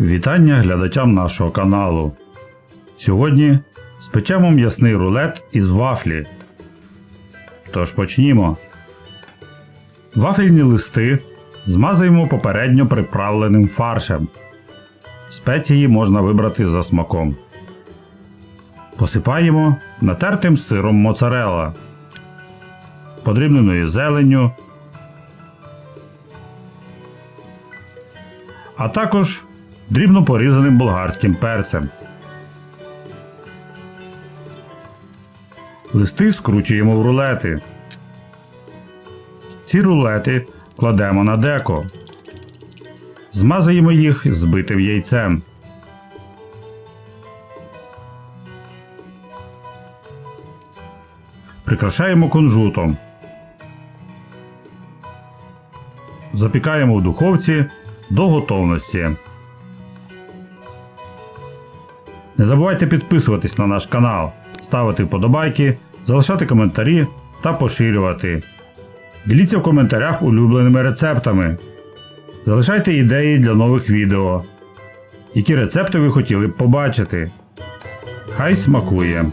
Вітання глядачам нашого каналу. Сьогодні спечемо м'ясний рулет із вафлі. Тож почнімо. Вафельні листи змазуємо попередньо приправленим фаршем. Спеції можна вибрати за смаком. Посипаємо натертим сиром моцарелла, подрібненою зеленню, а також дрібно порізаним болгарським перцем. Листи скручуємо в рулети. Ці рулети кладемо на деко. Змазуємо їх збитим яйцем. Прикрашаємо кунжутом. Запікаємо в духовці до готовності. Не забувайте підписуватись на наш канал, ставити вподобайки, залишати коментарі та поширювати. Діліться в коментарях улюбленими рецептами. Залишайте ідеї для нових відео. Які рецепти ви хотіли б побачити. Хай смакує!